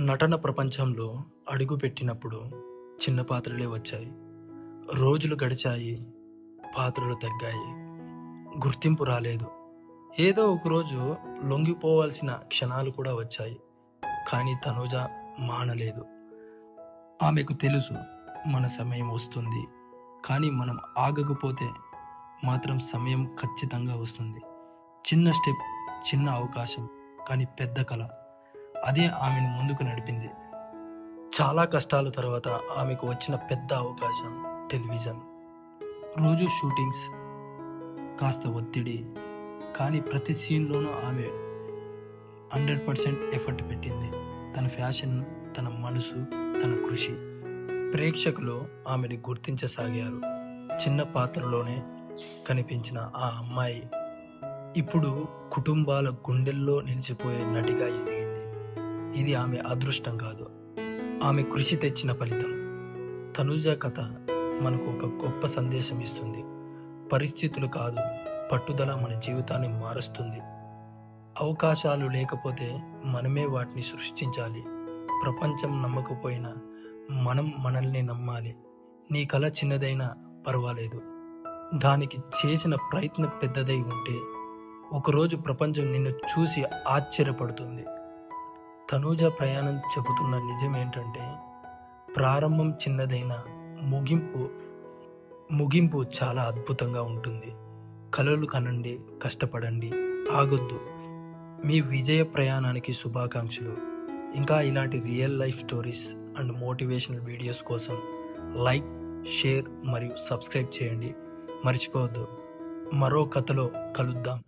నటన ప్రపంచంలో అడుగుపెట్టినప్పుడు చిన్న పాత్రలే వచ్చాయి. రోజులు గడిచాయి పాత్రలు తగ్గాయి. గుర్తింపు రాలేదు. ఏదో ఒకరోజు లొంగిపోవాల్సిన క్షణాలు కూడా వచ్చాయి. కానీ తనుజ మానలేదు. ఆమెకు తెలుసు మన సమయం వస్తుంది. కానీ మనం ఆగకపోతే మాత్రం సమయం ఖచ్చితంగా వస్తుంది. చిన్న స్టెప్ చిన్న అవకాశం కానీ పెద్ద కళ అదే ఆమెను ముందుకు నడిపింది. చాలా కష్టాల తర్వాత ఆమెకు వచ్చిన పెద్ద అవకాశం టెలివిజన్. రోజు షూటింగ్స్ కాస్త ఒత్తిడి కానీ ప్రతి సీన్లోనూ ఆమె హండ్రెడ్ పర్సెంట్ ఎఫర్ట్ పెట్టింది. తన ఫ్యాషన్ తన మనసు తన కృషి. ప్రేక్షకులు ఆమెని గుర్తించసాగారు. చిన్న పాత్రలోనే కనిపించిన ఆ అమ్మాయి ఇప్పుడు కుటుంబాల గుండెల్లో నిలిచిపోయే నటిగా ఎదిగింది. ఇది ఆమె అదృష్టం కాదు. ఆమె కృషి తెచ్చిన ఫలితం. తనుజ కథ మనకు ఒక గొప్ప సందేశం ఇస్తుంది. పరిస్థితులు కాదు పట్టుదల మన జీవితాన్ని మారుస్తుంది. అవకాశాలు లేకపోతే మనమే వాటిని సృష్టించాలి. ప్రపంచం నమ్మకపోయినా మనం మనల్ని నమ్మాలి. నీ కళ చిన్నదైనా పర్వాలేదు. దానికి చేసిన ప్రయత్నం పెద్దదై ఉంటే ఒకరోజు ప్రపంచం నిన్ను చూసి ఆశ్చర్యపడుతుంది. తనూజ ప్రయాణం చెబుతున్న నిజం ఏంటంటే ప్రారంభం చిన్నదైన ముగింపు ముగింపు చాలా అద్భుతంగా ఉంటుంది. కలలు కనండి కష్టపడండి ఆగొద్దు. మీ విజయ ప్రయాణానికి శుభాకాంక్షలు. ఇంకా ఇలాంటి real life stories and motivational videos కోసం లైక్ షేర్ మరియు సబ్స్క్రైబ్ చేయండి. మర్చిపోవద్దు. మరో కథలో కలుద్దాం.